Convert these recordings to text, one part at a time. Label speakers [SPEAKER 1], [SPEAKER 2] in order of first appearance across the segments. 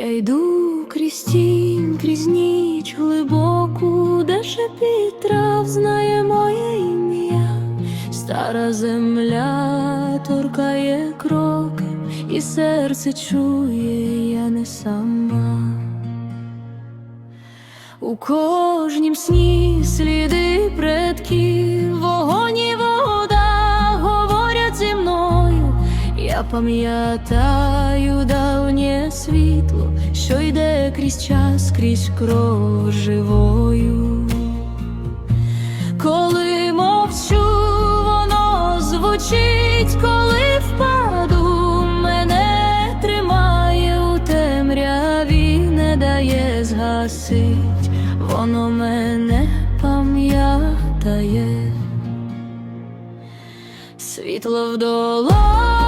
[SPEAKER 1] Я йду крізь тінь, крізь ніч глибоку, де шепіт трав знає моє ім'я, стара земля торкає кроки, і серце чує, я не сама. У кожнім сні сліди предків, вогонь і вода говорять зі мною. Я пам'ятаю світло, що йде крізь час, крізь кров живою. Коли мовчу, воно звучить, коли впаду, мене тримає у темряві, не дає згасить, воно мене пам'ятає. Світло в долонях,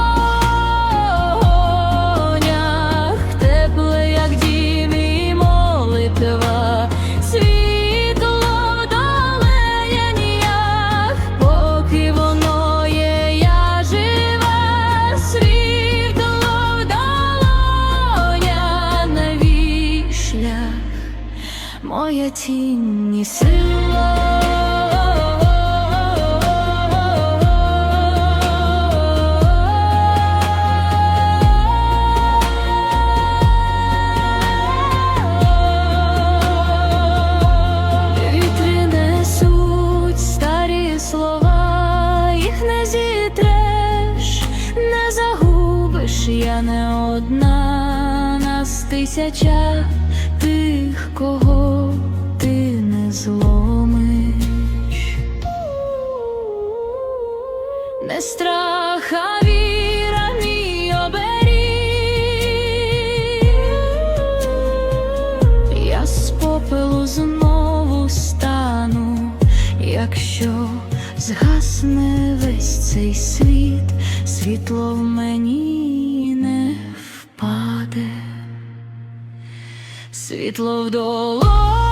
[SPEAKER 1] моя тінь і Вітри несуть старі слова, їх не зітреш, не загубиш, я не одна нас тисяча Не страх, а віра мій оберіг. Я з попелу знову стану, якщо згасне весь цей світ, світло в мені не впаде, світло в долоні.